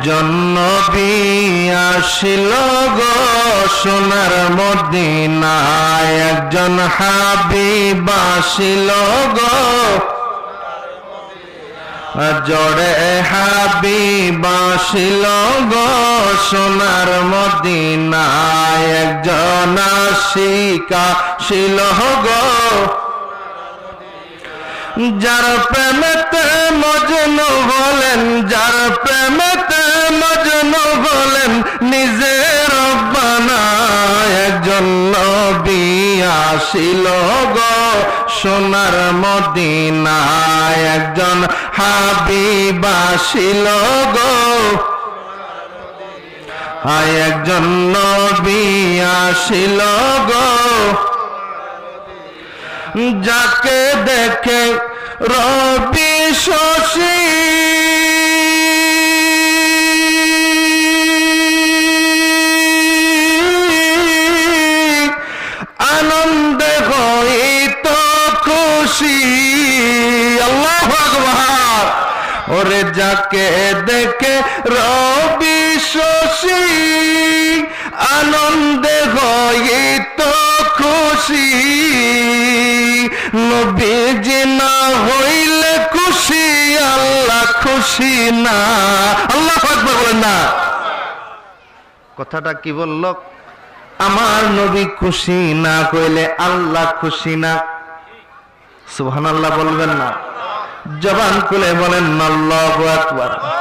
একজন নবী আসিল সোনার মদিনায়। একজন হাবিব আসিল গো জড়ে হাবিব আসিল গো সোনার মদিনায়। একজন আশিকা শিল গো যার প্রেমেতে মজনু বলেন যার নবী আসিল গো, সোনার মদিনায় একজন হাবিব আসিল গো। আয় একজন নবী আসিল গো। যাকে দেখে রবি খুশি। আল্লাহ ভগবান ওরে যাকে দেখে রবি শশী, আনন্দে হইত খুশি। নবীজি না হইলে খুশি, আল্লাহ খুশি না। আল্লাহ আকবার বলেন না। কথাটা কি বলল? আমার নবী খুশি না কইলে আল্লাহ খুশি না। সুবহানাল্লাহ বলবেন না। জবান খুলে বলেন আল্লাহু আকবার।